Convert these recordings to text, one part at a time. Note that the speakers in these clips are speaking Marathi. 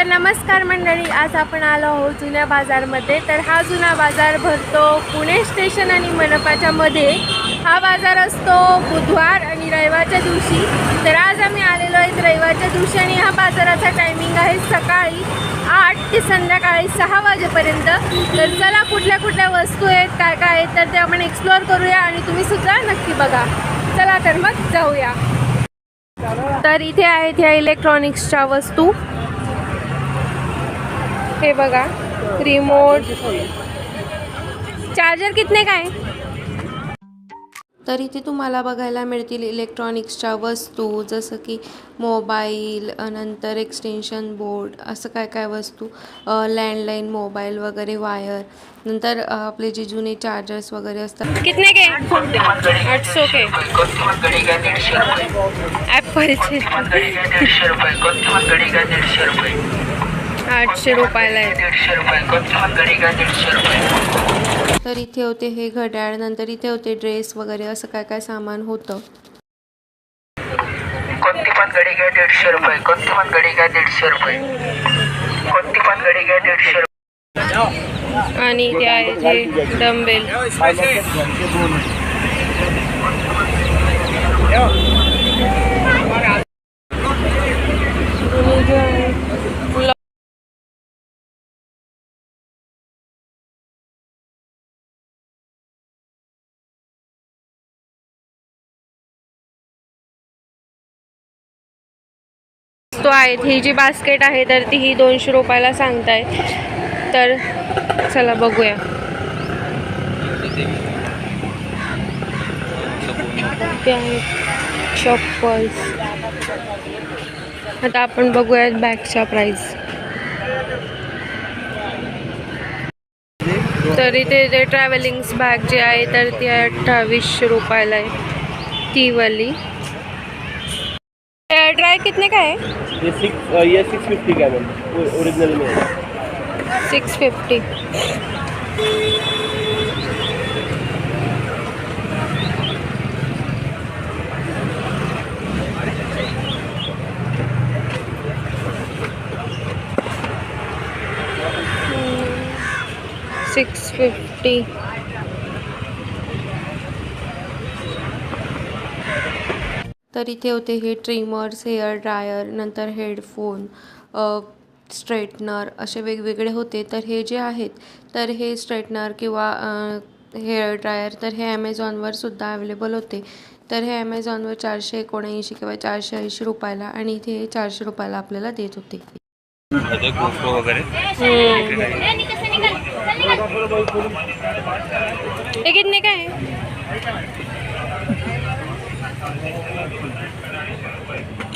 तर नमस्कार मंडळी आज आपण आलो आहोत जुन्या बाजारमध्ये. तर हा जुना बाजार भरतो पुणे स्टेशन आणि मनपाच्या मध्ये. हा बाजार असतो बुधवार आणि रविवारच्या दिवशी. तर आज आम्ही आलेलो आहेत रविवारच्या दिवशी आणि हा बाजाराचा टायमिंग आहे सकाळी आठ ते संध्याकाळी सहा वाजेपर्यंत. तर चला कुठल्या कुठल्या वस्तू आहेत काय काय आहेत तर ते आपण एक्सप्लोअर करूया आणि तुम्ही सुद्धा नक्की बघा. चला तर मग जाऊया. तर इथे आहेत ह्या इलेक्ट्रॉनिक्सच्या वस्तू. हे बघा रिमोट चार्जर कितने काय तर इथे तुम्हाला बघायला मिळतील इलेक्ट्रॉनिक्सच्या वस्तू जसं की मोबाईल नंतर एक्सटेन्शन बोर्ड असं काय काय वस्तू लँडलाईन मोबाईल वगैरे वायर नंतर आपले जे जुने चार्जर्स वगैरे असतात. कितने के? आठशे के. गडी आठशे रुपयाला आहे. दीडशे रुपये कोणती गडी का दीडशे रुपये. तर इथे होते हे घड्याळ नंतर इथे होते ड्रेस वगैरे असं काय काय सामान होतं? कोणती पण गडी का दीडशे रुपये. कोणती पण गडी का दीडशे रुपये. कोणती पण गडी का दीडशे रुपये. आणि इथे आहेत हे आहेत ही जी बास्केट आहे तर ती ही दोनशे रुपयाला सांगताय. तर चला बघूया. चप्पल्स आता आपण बघूयात बॅगच्या प्राईस तर इथे जे ट्रॅव्हलिंग्स बॅग जी आहे तर ती आहे अठ्ठावीसशे रुपयाला आहे. ती वाली ड्राय कितने का है? ये सिक्स ये सिक्स फिफ्टी का है ओरिजिनल में सिक्स फिफ्टी सिक्स फिफ्टी तर इथे होते हे ट्रिमर्स हेअर ड्रायर नंतर हेडफोन स्ट्रेटनर असे वेगवेगळे होते. तर हे जे आहेत तर हे स्ट्रेटनर किंवा हेअर ड्रायर तर हे ॲमेझॉनवर सुद्धा अवेलेबल होते. तर हे ॲमेझॉनवर चारशे एकोणऐंशी किंवा चारशे ऐंशी रुपयाला आणि इथे हे चारशे रुपयाला आपल्याला देत होते. वगैरे?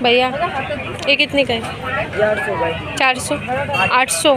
भैया ये कितने का है। चार सौ आठ सौ।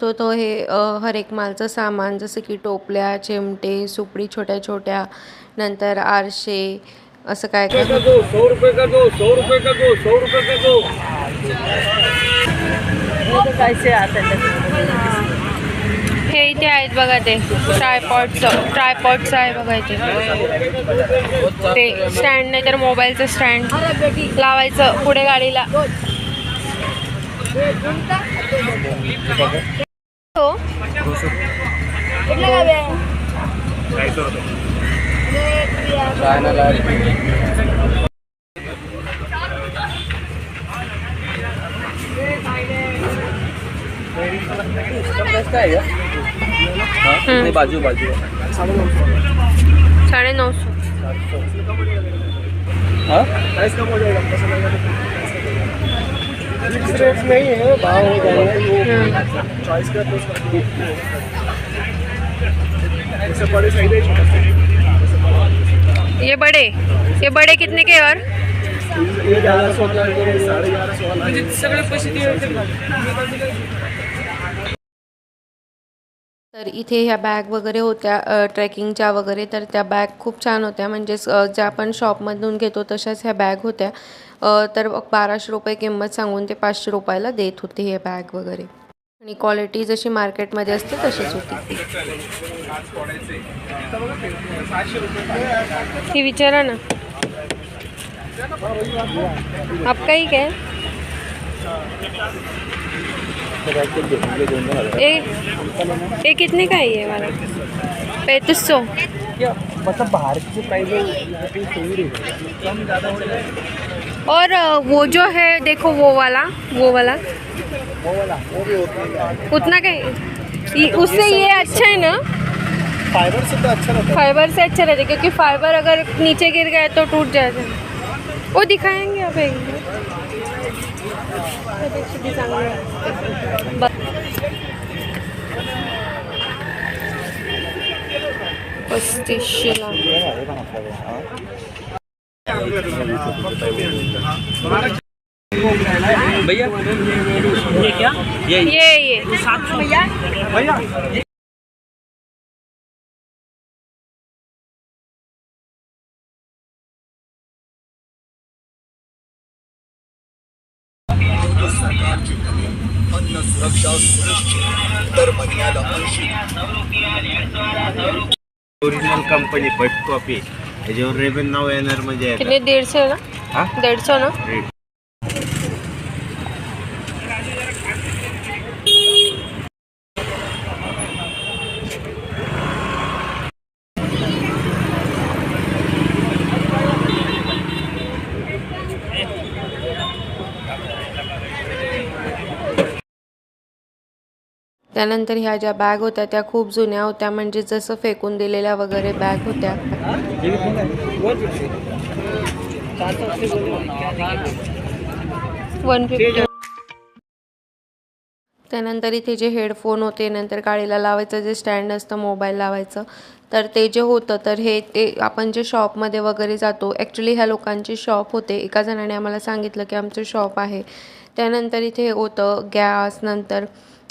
तो तो हे हर एक मालचं सामान जसं की टोपल्या चिमटे सुपडी छोट्या छोट्या नंतर आरशे असं काय काय. दो? सौ रुपये का दो? सौ रुपये का दो? सौ रुपये का दो? हे इथे आहेत बघा ते. ट्रायपॉडचं ट्रायपॉडचं आहे बघा इथे. ते स्टँड नाही तर मोबाईलचं स्टँड लावायचं पुढे गाडीला. हो नहीं बाजू बाजू साढ़े नौ सौ हाँ? फिक्स रेट नहीं है भाव हो जाएगा। चॉइस का तो इससे बड़े है ये बड़े ये बड़े कितने के और ये ग्यारह सौ है, साढ़े ग्यारह सौ सगळे पैसे तर इथे ह्या बॅग वगैरे होत्या ट्रॅकिंगच्या ट्रेकिंगच्या वगैरे तर त्या बॅग खूप छान होत्या. म्हणजेच ज्या आपण शॉपमधून घेतो तशाच ह्या बॅग होत्या. तर बाराशे रुपये किंमत सांगून ते पाचशे रुपयाला देत होते हे बॅग वगैरे. आणि क्वालिटी जशी मार्केटमध्ये असते तशीच होती. ती विचारा ना. आप काही काय? ये कितने का है ये वाला? पैंतीस सौ। मतलब बाहर की प्राइस है है हो। जाएगा और वो जो है देखो वो वाला वो वाला। वो वाला वो भी होता है उतना का उससे ये अच्छा है ना? फाइबर से तो अच्छा रहता फाइबर से अच्छा रहता है क्योंकि फाइबर अगर नीचे गिर गया तो टूट है। वो दिखाएँगे आप एक चांगलं पस्तीसशेला भैया ये क्या? ये ये ये. भैया? ओरिजिनल कंपनी फर्स्ट कॉपी याच्यावर रेबन नाव येणार म्हणजे कितने डेढ़ सौ ना? हा? डेढ़ सौ ना त्यानंतर ह्या ज्या बॅग होत्या त्या खूप जुन्या होत्या म्हणजे जसं फेकून दिलेल्या वगैरे बॅग होत्या. वन फिफ्टी त्यानंतर इथे जे हेडफोन होते नंतर गाडीला लावायचं जे स्टँड असतं मोबाईल लावायचं. तर ते जे होतं तर हे ते आपण जे शॉपमध्ये वगैरे जातो ॲक्च्युली ह्या लोकांची शॉप होते. एका जणाने आम्हाला सांगितलं की आमचं शॉप आहे. त्यानंतर इथे होतं गॅस नंतर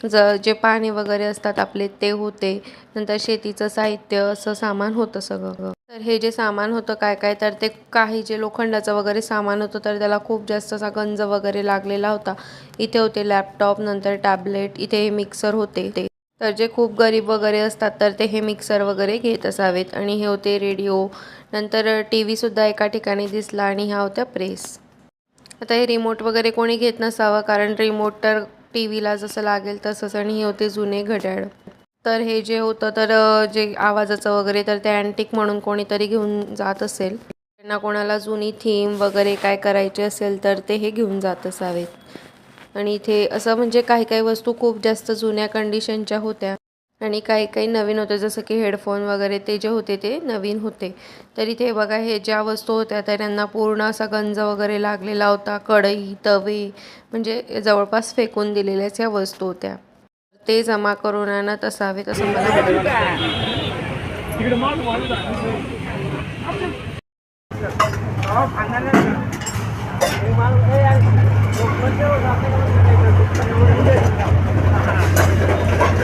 ज जे पाणी वगैरे असतात आपले ते होते. नंतर शेतीचं साहित्य असं सामान होतं सगळं. तर हे जे सामान होतं काय काय तर ते काही जे लोखंडाचं वगैरे सामान होतं तर त्याला खूप जास्त असा गंज वगैरे लागलेला होता. इथे होते लॅपटॉप नंतर टॅबलेट इथे हे मिक्सर होते ते. तर जे खूप गरीब वगैरे असतात तर ते हे मिक्सर वगैरे घेत असावेत. आणि हे होते रेडिओ नंतर टी व्हीसुद्धा एका ठिकाणी दिसला आणि ह्या होत्या प्रेस आता हे रिमोट वगैरे कोणी घेत नसावं कारण रिमोट तर टी व्हीला जसं लागेल तसंच आणि हे होते जुने घड्याळ. तर हे जे होतं तर जे आवाजाचं वगैरे तर ते अँटिक म्हणून कोणीतरी घेऊन जात असेल. त्यांना कोणाला जुनी थीम वगैरे काय करायची असेल तर ते हे घेऊन जात असावेत. आणि इथे असं म्हणजे काही काही वस्तू खूप जास्त जुन्या कंडिशनच्या होत्या. आणि काही काही नवीन होते जसं की हेडफोन वगैरे ते जे होते ते नवीन होते. तर इथे बघा हे ज्या वस्तू होत्या तर त्यांना पूर्ण असा गंज वगैरे लागलेला होता कढई तवे म्हणजे जवळपास फेकून दिलेल्याच या वस्तू होत्या. ते जमा करून आणत असावेत असं मला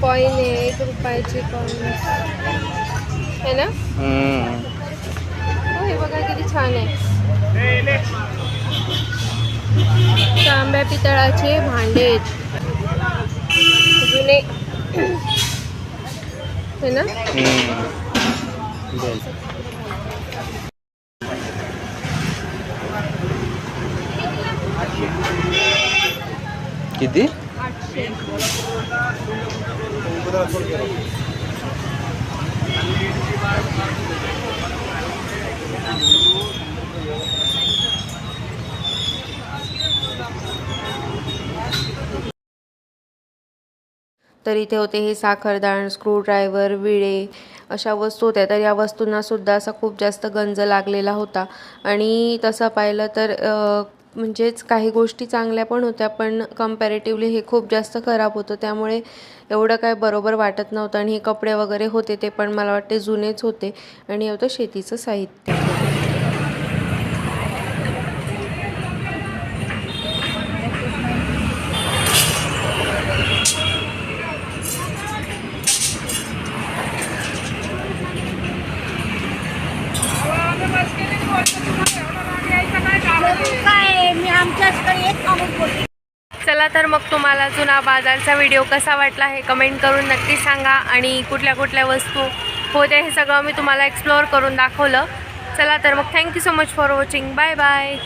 coin आहे एक रुपयाची कॉईन है ना? हो हे बघा किती छान आहे. तांब्या पितळाचे भांडे. आहेत जुने. है ना? किती आठशे तर इथे होते हे साखरदाण स्क्रूड्रायव्हर विळे अशा वस्तू होत्या. तर या वस्तूंना सुद्धा असा खूप जास्त गंज लागलेला होता. आणि तसं पाहिलं तर म्हणजेच काही गोष्टी चांगल्या पण होत्या पण कम्पॅरेटिव्हली हे खूप जास्त खराब होतं. त्यामुळे एवढं काय बरोबर वाटत नव्हतं. आणि हे कपडे वगैरे होते ते पण मला वाटते जुनेच होते. आणि होतं शेतीचं साहित्य. चला तर मग तुम्हाला जुना बाजारचा व्हिडिओ कसा वाटला हे कमेंट करून नक्की सांगा आणि कुठल्या कुठल्या वस्तू होत्या हे सगळं मी तुम्हाला एक्सप्लोअर करून दाखवलं. चला तर मग thank you so much for watching bye bye